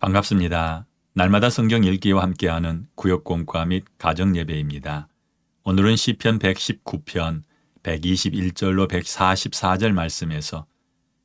반갑습니다. 날마다 성경 읽기와 함께하는 구역 공과 및 가정 예배입니다. 오늘은 시편 119편 121절로 144절 말씀에서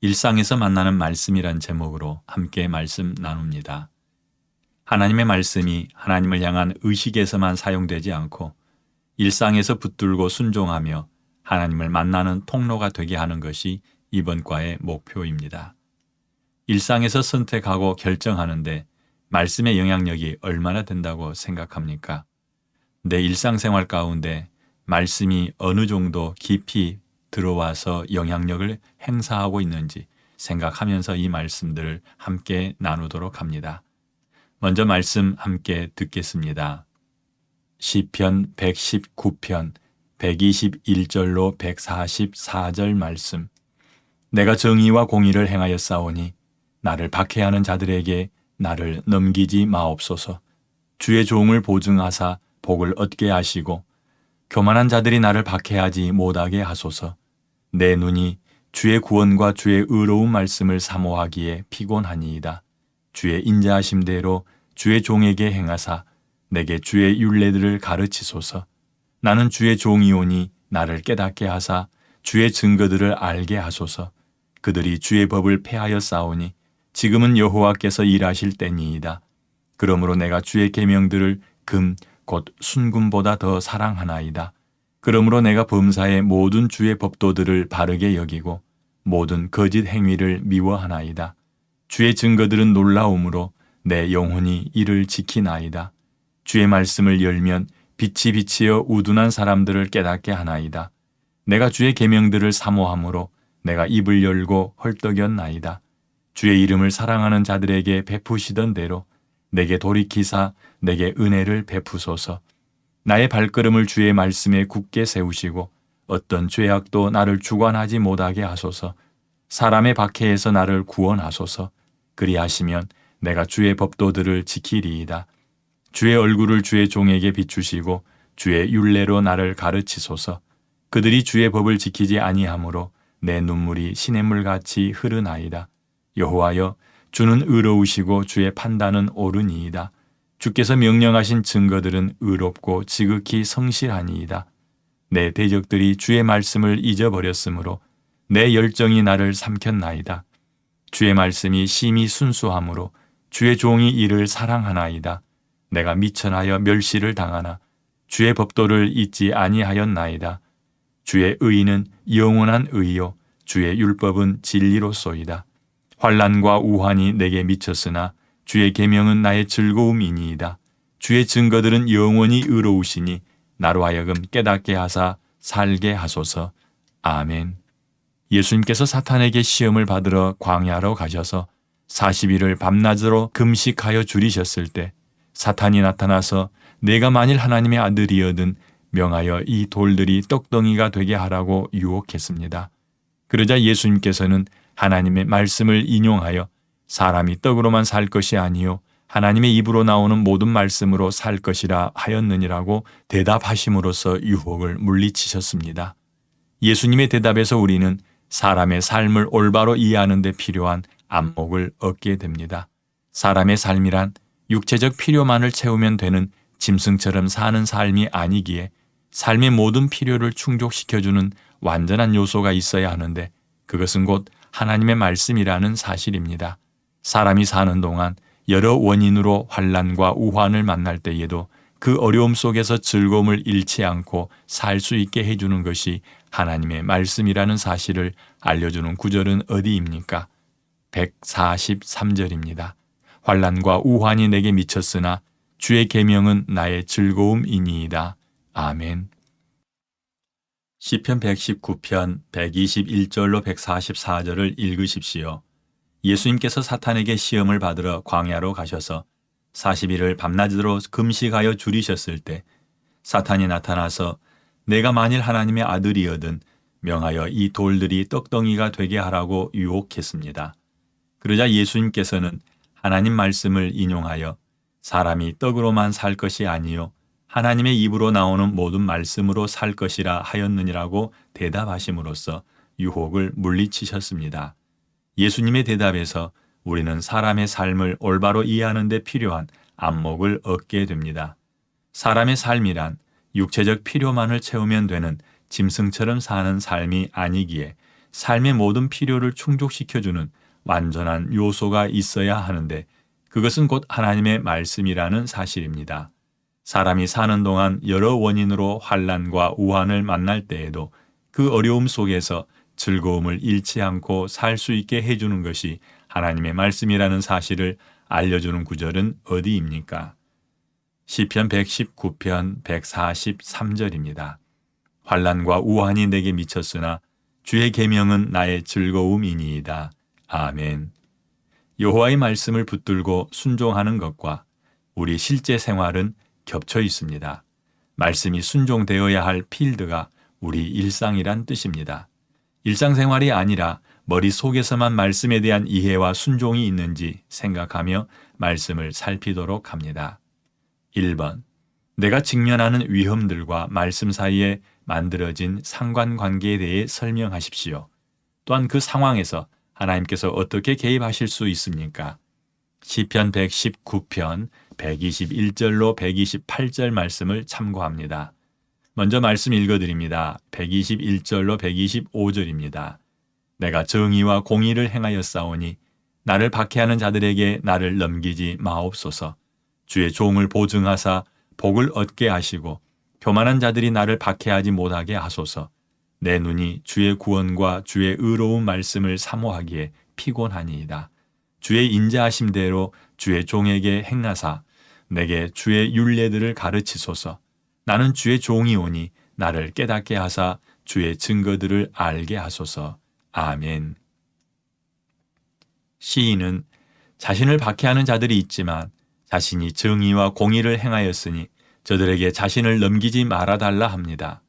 일상에서 만나는 말씀이란 제목으로 함께 말씀 나눕니다. 하나님의 말씀이 하나님을 향한 의식에서만 사용되지 않고 일상에서 붙들고 순종하며 하나님을 만나는 통로가 되게 하는 것이 이번 과의 목표입니다. 일상에서 선택하고 결정하는데 말씀의 영향력이 얼마나 된다고 생각합니까? 내 일상생활 가운데 말씀이 어느 정도 깊이 들어와서 영향력을 행사하고 있는지 생각하면서 이 말씀들을 함께 나누도록 합니다. 먼저 말씀 함께 듣겠습니다. 시편 119편 121절로 144절 말씀. 내가 정의와 공의를 행하여 싸우니 나를 박해하는 자들에게 나를 넘기지 마옵소서. 주의 종을 보증하사 복을 얻게 하시고 교만한 자들이 나를 박해하지 못하게 하소서. 내 눈이 주의 구원과 주의 의로운 말씀을 사모하기에 피곤하니이다. 주의 인자하심대로 주의 종에게 행하사 내게 주의 율례들을 가르치소서. 나는 주의 종이오니 나를 깨닫게 하사 주의 증거들을 알게 하소서. 그들이 주의 법을 폐하여 싸우니 지금은 여호와께서 일하실 때니이다. 그러므로 내가 주의 계명들을 금 곧 순금보다 더 사랑하나이다. 그러므로 내가 범사의 모든 주의 법도들을 바르게 여기고 모든 거짓 행위를 미워하나이다. 주의 증거들은 놀라움으로 내 영혼이 이를 지키나이다. 주의 말씀을 열면 빛이 비치어 우둔한 사람들을 깨닫게 하나이다. 내가 주의 계명들을 사모함으로 내가 입을 열고 헐떡였나이다. 주의 이름을 사랑하는 자들에게 베푸시던 대로 내게 돌이키사 내게 은혜를 베푸소서. 나의 발걸음을 주의 말씀에 굳게 세우시고 어떤 죄악도 나를 주관하지 못하게 하소서. 사람의 박해에서 나를 구원하소서. 그리하시면 내가 주의 법도들을 지키리이다. 주의 얼굴을 주의 종에게 비추시고 주의 율례로 나를 가르치소서. 그들이 주의 법을 지키지 아니하므로 내 눈물이 시냇물 같이 흐르나이다. 여호와여 주는 의로우시고 주의 판단은 옳으니이다. 주께서 명령하신 증거들은 의롭고 지극히 성실하니이다. 내 대적들이 주의 말씀을 잊어버렸으므로 내 열정이 나를 삼켰나이다. 주의 말씀이 심히 순수하므로 주의 종이 이를 사랑하나이다. 내가 미천하여 멸시를 당하나 주의 법도를 잊지 아니하였나이다. 주의 의는 영원한 의요 주의 율법은 진리로소이다. 환란과 우환이 내게 미쳤으나 주의 계명은 나의 즐거움이니이다. 주의 증거들은 영원히 의로우시니 나로 하여금 깨닫게 하사 살게 하소서. 아멘. 예수님께서 사탄에게 시험을 받으러 광야로 가셔서 40일을 밤낮으로 금식하여 줄이셨을 때 사탄이 나타나서 내가 만일 하나님의 아들이어든 명하여 이 돌들이 떡덩이가 되게 하라고 유혹했습니다. 그러자 예수님께서는 하나님의 말씀을 인용하여 사람이 떡으로만 살 것이 아니요 하나님의 입으로 나오는 모든 말씀으로 살 것이라 하였느니라고 대답하심으로써 유혹을 물리치셨습니다. 예수님의 대답에서 우리는 사람의 삶을 올바로 이해하는 데 필요한 안목을 얻게 됩니다. 사람의 삶이란 육체적 필요만을 채우면 되는 짐승처럼 사는 삶이 아니기에 삶의 모든 필요를 충족시켜주는 완전한 요소가 있어야 하는데 그것은 곧 하나님의 말씀이라는 사실입니다. 사람이 사는 동안 여러 원인으로 환란과 우환을 만날 때에도 그 어려움 속에서 즐거움을 잃지 않고 살 수 있게 해주는 것이 하나님의 말씀이라는 사실을 알려주는 구절은 어디입니까? 143절입니다. 환란과 우환이 내게 미쳤으나 주의 계명은 나의 즐거움이니이다. 아멘. 시편 119편 121절로 144절을 읽으십시오. 예수님께서 사탄에게 시험을 받으러 광야로 가셔서 40일을 밤낮으로 금식하여 줄이셨을 때 사탄이 나타나서 내가 만일 하나님의 아들이어든 명하여 이 돌들이 떡덩이가 되게 하라고 유혹했습니다. 그러자 예수님께서는 하나님 말씀을 인용하여 사람이 떡으로만 살 것이 아니요 하나님의 입으로 나오는 모든 말씀으로 살 것이라 하였느니라고 대답하심으로써 유혹을 물리치셨습니다. 예수님의 대답에서 우리는 사람의 삶을 올바로 이해하는 데 필요한 안목을 얻게 됩니다. 사람의 삶이란 육체적 필요만을 채우면 되는 짐승처럼 사는 삶이 아니기에 삶의 모든 필요를 충족시켜주는 완전한 요소가 있어야 하는데 그것은 곧 하나님의 말씀이라는 사실입니다. 사람이 사는 동안 여러 원인으로 환란과 우환을 만날 때에도 그 어려움 속에서 즐거움을 잃지 않고 살 수 있게 해주는 것이 하나님의 말씀이라는 사실을 알려주는 구절은 어디입니까? 시편 119편 143절입니다. 환란과 우환이 내게 미쳤으나 주의 계명은 나의 즐거움이니이다. 아멘. 여호와의 말씀을 붙들고 순종하는 것과 우리 실제 생활은 겹쳐 있습니다. 말씀이 순종되어야 할 필드가 우리 일상이란 뜻입니다. 일상생활이 아니라 머릿속에서만 말씀에 대한 이해와 순종이 있는지 생각하며 말씀을 살피도록 합니다. 1번. 내가 직면하는 위험들과 말씀 사이에 만들어진 상관관계에 대해 설명하십시오. 또한 그 상황에서 하나님께서 어떻게 개입하실 수 있습니까? 시편 119편 121절로 128절 말씀을 참고합니다. 먼저 말씀 읽어드립니다. 121절로 125절입니다. 내가 정의와 공의를 행하였사오니 나를 박해하는 자들에게 나를 넘기지 마옵소서. 주의 종을 보증하사 복을 얻게 하시고 교만한 자들이 나를 박해하지 못하게 하소서. 내 눈이 주의 구원과 주의 의로운 말씀을 사모하기에 피곤하니이다. 주의 인자하심대로 주의 종에게 행하사 내게 주의 윤례들을 가르치소서. 나는 주의 종이 오니 나를 깨닫게 하사 주의 증거들을 알게 하소서. 아멘. 시인은 자신을 박해하는 자들이 있지만 자신이 정의와 공의를 행하였으니 저들에게 자신을 넘기지 말아달라 합니다.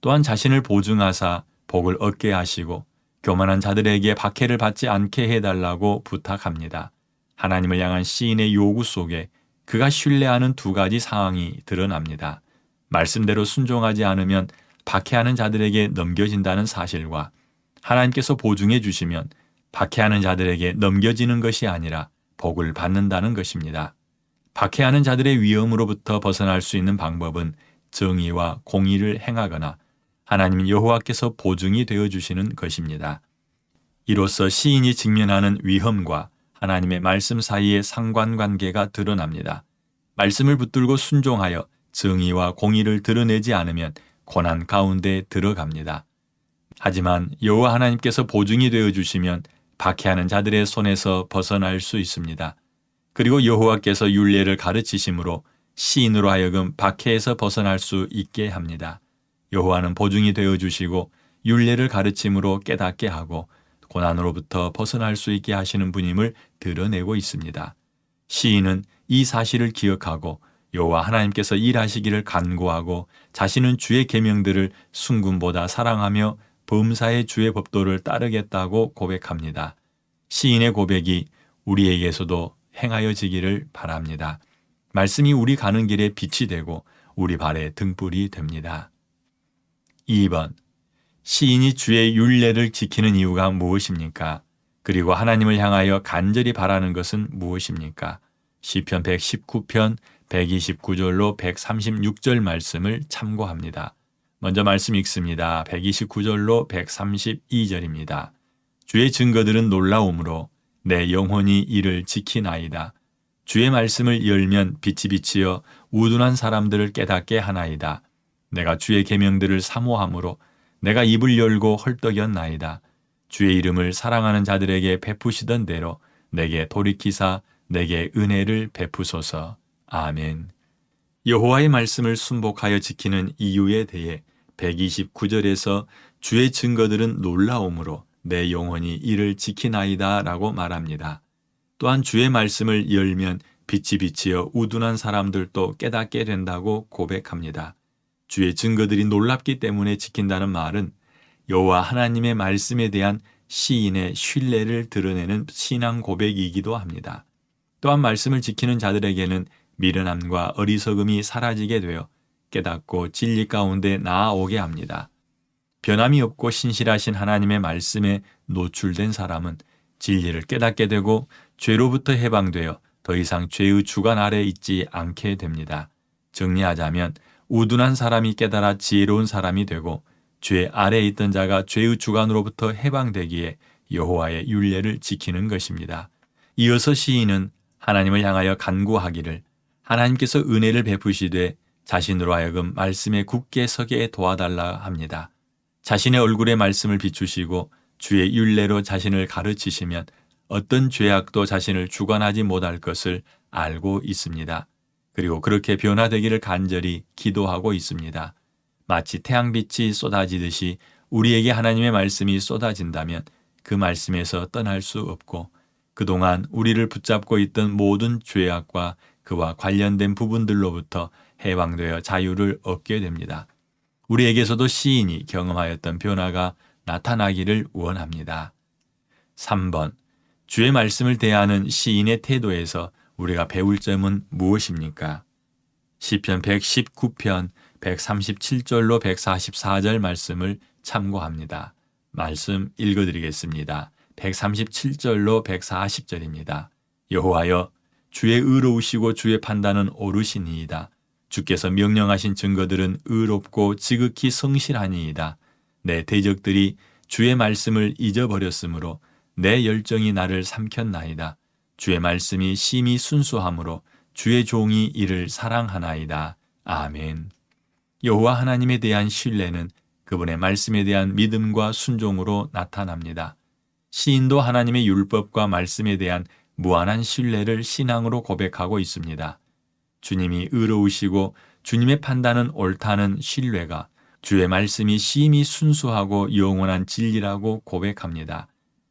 또한 자신을 보증하사 복을 얻게 하시고 교만한 자들에게 박해를 받지 않게 해달라고 부탁합니다. 하나님을 향한 시인의 요구 속에 그가 신뢰하는 두 가지 상황이 드러납니다. 말씀대로 순종하지 않으면 박해하는 자들에게 넘겨진다는 사실과 하나님께서 보증해 주시면 박해하는 자들에게 넘겨지는 것이 아니라 복을 받는다는 것입니다. 박해하는 자들의 위험으로부터 벗어날 수 있는 방법은 정의와 공의를 행하거나 하나님 여호와께서 보증이 되어 주시는 것입니다. 이로써 시인이 직면하는 위험과 하나님의 말씀 사이의 상관관계가 드러납니다. 말씀을 붙들고 순종하여 정의와 공의를 드러내지 않으면 고난 가운데 들어갑니다. 하지만 여호와 하나님께서 보증이 되어 주시면 박해하는 자들의 손에서 벗어날 수 있습니다. 그리고 여호와께서 윤례를 가르치심으로 시인으로 하여금 박해에서 벗어날 수 있게 합니다. 여호와는 보증이 되어 주시고 윤례를 가르침으로 깨닫게 하고 고난으로부터 벗어날 수 있게 하시는 분임을 드러내고 있습니다. 시인은 이 사실을 기억하고 여호와 하나님께서 일하시기를 간구하고 자신은 주의 계명들을 순금보다 사랑하며 범사의 주의 법도를 따르겠다고 고백합니다. 시인의 고백이 우리에게서도 행하여지기를 바랍니다. 말씀이 우리 가는 길에 빛이 되고 우리 발에 등불이 됩니다. 2번 시인이 주의 윤례를 지키는 이유가 무엇입니까? 그리고 하나님을 향하여 간절히 바라는 것은 무엇입니까? 시편 119편 129절로 136절 말씀을 참고합니다. 먼저 말씀 읽습니다. 129절로 132절입니다. 주의 증거들은 놀라움으로 내 영혼이 이를 지키나이다. 주의 말씀을 열면 빛이 비치어 우둔한 사람들을 깨닫게 하나이다. 내가 주의 계명들을 사모함으로 내가 입을 열고 헐떡였나이다. 주의 이름을 사랑하는 자들에게 베푸시던 대로 내게 돌이키사 내게 은혜를 베푸소서. 아멘. 여호와의 말씀을 순복하여 지키는 이유에 대해 129절에서 주의 증거들은 놀라움으로 내 영혼이 이를 지키나이다 라고 말합니다. 또한 주의 말씀을 열면 빛이 비치어 우둔한 사람들도 깨닫게 된다고 고백합니다. 주의 증거들이 놀랍기 때문에 지킨다는 말은 여호와 하나님의 말씀에 대한 시인의 신뢰를 드러내는 신앙 고백이기도 합니다. 또한 말씀을 지키는 자들에게는 미련함과 어리석음이 사라지게 되어 깨닫고 진리 가운데 나아오게 합니다. 변함이 없고 신실하신 하나님의 말씀에 노출된 사람은 진리를 깨닫게 되고 죄로부터 해방되어 더 이상 죄의 주관 아래 있지 않게 됩니다. 정리하자면 우둔한 사람이 깨달아 지혜로운 사람이 되고 죄 아래에 있던 자가 죄의 주관으로부터 해방되기에 여호와의 율례를 지키는 것입니다. 이어서 시인은 하나님을 향하여 간구하기를 하나님께서 은혜를 베푸시되 자신으로 하여금 말씀에 굳게 서게 도와달라 합니다. 자신의 얼굴에 말씀을 비추시고 주의 율례로 자신을 가르치시면 어떤 죄악도 자신을 주관하지 못할 것을 알고 있습니다. 그리고 그렇게 변화되기를 간절히 기도하고 있습니다. 마치 태양빛이 쏟아지듯이 우리에게 하나님의 말씀이 쏟아진다면 그 말씀에서 떠날 수 없고 그동안 우리를 붙잡고 있던 모든 죄악과 그와 관련된 부분들로부터 해방되어 자유를 얻게 됩니다. 우리에게서도 시인이 경험하였던 변화가 나타나기를 원합니다. 3번. 주의 말씀을 대하는 시인의 태도에서 우리가 배울 점은 무엇입니까? 시편 119편 137절로 144절 말씀을 참고합니다. 말씀 읽어드리겠습니다. 137절로 140절입니다. 여호와여 주의 의로우시고 주의 판단은 옳으시니이다. 주께서 명령하신 증거들은 의롭고 지극히 성실하니이다. 내 대적들이 주의 말씀을 잊어버렸으므로 내 열정이 나를 삼켰나이다. 주의 말씀이 심히 순수하므로 주의 종이 이를 사랑하나이다. 아멘. 여호와 하나님에 대한 신뢰는 그분의 말씀에 대한 믿음과 순종으로 나타납니다. 시인도 하나님의 율법과 말씀에 대한 무한한 신뢰를 신앙으로 고백하고 있습니다. 주님이 의로우시고 주님의 판단은 옳다는 신뢰가 주의 말씀이 심히 순수하고 영원한 진리라고 고백합니다.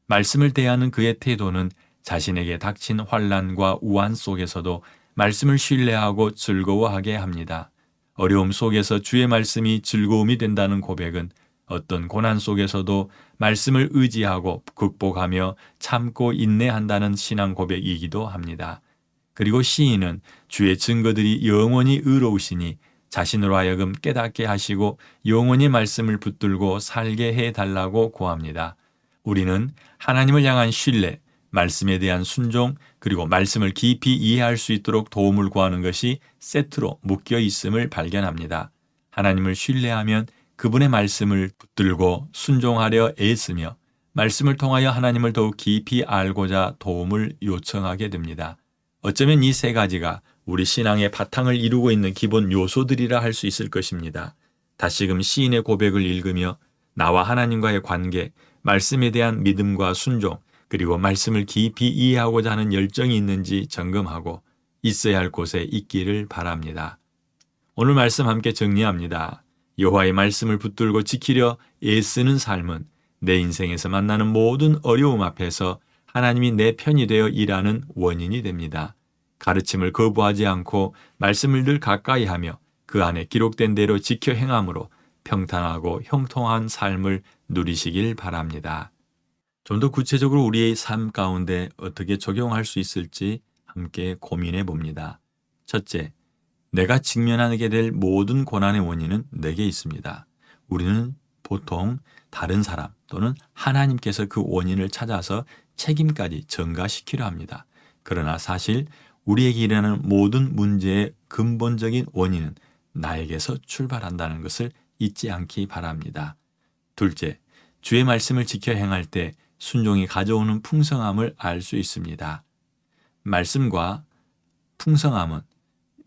말씀을 대하는 그의 태도는 자신에게 닥친 환란과 우한 속에서도 말씀을 신뢰하고 즐거워하게 합니다. 어려움 속에서 주의 말씀이 즐거움이 된다는 고백은 어떤 고난 속에서도 말씀을 의지하고 극복하며 참고 인내한다는 신앙 고백이기도 합니다. 그리고 시인은 주의 증거들이 영원히 의로우시니 자신으로 하여금 깨닫게 하시고 영원히 말씀을 붙들고 살게 해 달라고 고합니다. 우리는 하나님을 향한 신뢰, 말씀에 대한 순종, 그리고 말씀을 깊이 이해할 수 있도록 도움을 구하는 것이 세트로 묶여 있음을 발견합니다. 하나님을 신뢰하면 그분의 말씀을 붙들고 순종하려 애쓰며 말씀을 통하여 하나님을 더욱 깊이 알고자 도움을 요청하게 됩니다. 어쩌면 이 세 가지가 우리 신앙의 바탕을 이루고 있는 기본 요소들이라 할 수 있을 것입니다. 다시금 시인의 고백을 읽으며 나와 하나님과의 관계, 말씀에 대한 믿음과 순종, 그리고 말씀을 깊이 이해하고자 하는 열정이 있는지 점검하고 있어야 할 곳에 있기를 바랍니다. 오늘 말씀 함께 정리합니다. 여호와의 말씀을 붙들고 지키려 애쓰는 삶은 내 인생에서 만나는 모든 어려움 앞에서 하나님이 내 편이 되어 일하는 원인이 됩니다. 가르침을 거부하지 않고 말씀을 늘 가까이 하며 그 안에 기록된 대로 지켜 행함으로 평탄하고 형통한 삶을 누리시길 바랍니다. 좀 더 구체적으로 우리의 삶 가운데 어떻게 적용할 수 있을지 함께 고민해 봅니다. 첫째, 내가 직면하게 될 모든 고난의 원인은 내게 있습니다. 우리는 보통 다른 사람 또는 하나님께서 그 원인을 찾아서 책임까지 전가시키려 합니다. 그러나 사실 우리에게 일어나는 모든 문제의 근본적인 원인은 나에게서 출발한다는 것을 잊지 않기 바랍니다. 둘째, 주의 말씀을 지켜 행할 때 순종이 가져오는 풍성함을 알 수 있습니다. 말씀과 풍성함은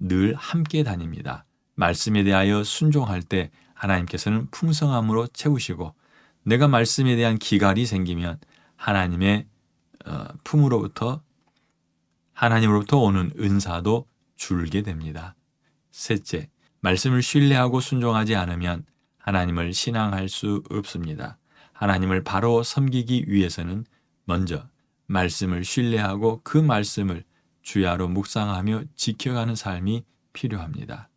늘 함께 다닙니다. 말씀에 대하여 순종할 때 하나님께서는 풍성함으로 채우시고 내가 말씀에 대한 기갈이 생기면 하나님의 어, 품으로부터 하나님으로부터 오는 은사도 줄게 됩니다. 셋째, 말씀을 신뢰하고 순종하지 않으면 하나님을 신앙할 수 없습니다. 하나님을 바로 섬기기 위해서는 먼저 말씀을 신뢰하고 그 말씀을 주야로 묵상하며 지켜가는 삶이 필요합니다.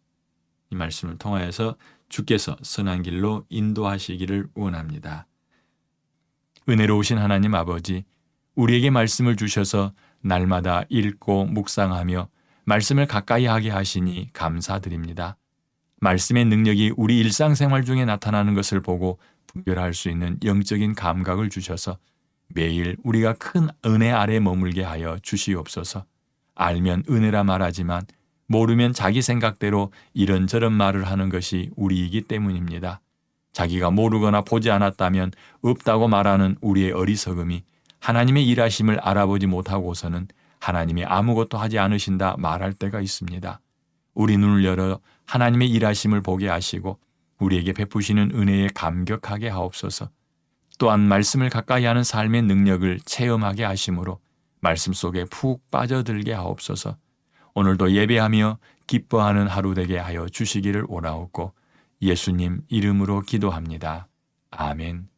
이 말씀을 통하여서 주께서 선한 길로 인도하시기를 원합니다. 은혜로우신 하나님 아버지, 우리에게 말씀을 주셔서 날마다 읽고 묵상하며 말씀을 가까이 하게 하시니 감사드립니다. 말씀의 능력이 우리 일상생활 중에 나타나는 것을 보고 분별할 수 있는 영적인 감각을 주셔서 매일 우리가 큰 은혜 아래 머물게 하여 주시옵소서. 알면 은혜라 말하지만 모르면 자기 생각대로 이런저런 말을 하는 것이 우리이기 때문입니다. 자기가 모르거나 보지 않았다면 없다고 말하는 우리의 어리석음이 하나님의 일하심을 알아보지 못하고서는 하나님이 아무것도 하지 않으신다 말할 때가 있습니다. 우리 눈을 열어 하나님의 일하심을 보게 하시고 우리에게 베푸시는 은혜에 감격하게 하옵소서. 또한 말씀을 가까이 하는 삶의 능력을 체험하게 하심으로 말씀 속에 푹 빠져들게 하옵소서. 오늘도 예배하며 기뻐하는 하루 되게 하여 주시기를 원하옵고 예수님 이름으로 기도합니다. 아멘.